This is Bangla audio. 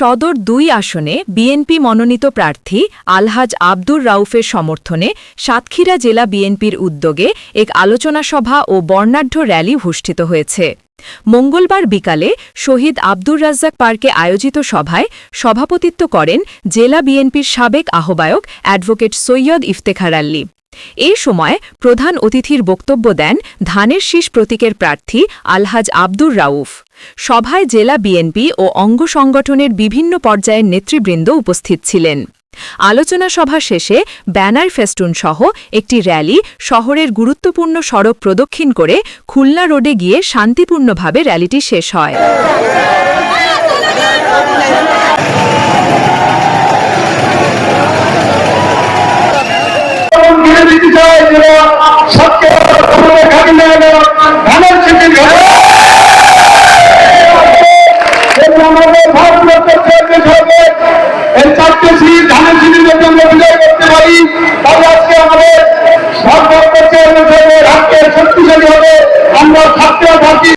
সদর দুই আসনে বিএনপি মনোনীত প্রার্থী আলহাজ আব্দুর রাউফের সমর্থনে সাতক্ষীরা জেলা বিএনপির উদ্যোগে এক আলোচনা সভা ও বর্ণাঢ্য র্যালি অনুষ্ঠিত হয়েছে। মঙ্গলবার বিকালে শহীদ আব্দুর রাজ্জাক পার্কে আয়োজিত সভায় সভাপতিত্ব করেন জেলা বিএনপির সাবেক আহ্বায়ক অ্যাডভোকেট সৈয়দ ইফতেখার আল্লী এই সময় প্রধান অতিথির বক্তব্য দেন ধানের শীষ প্রতীকের প্রার্থী আলহাজ আব্দুর রাউফ। সভায় জেলা বিএনপি ও অঙ্গ সংগঠনের বিভিন্ন পর্যায়ের নেতৃবৃন্দ উপস্থিত ছিলেন। আলোচনা সভা শেষে ব্যানার ফেস্টুন সহ একটি র্যালি শহরের গুরুত্বপূর্ণ সড়ক প্রদক্ষিণ করে খুলনা রোডে গিয়ে শান্তিপূর্ণভাবে র্যালিটি শেষ হয়। আমাদের ভারত করতে হবে এই চারটে সিট ধানের মধ্যে আমরা বিজয় পারি। তাহলে আমাদের ভারত করতে হবে রাষ্ট্রের শক্তিশালী আমরা থাকতে থাকি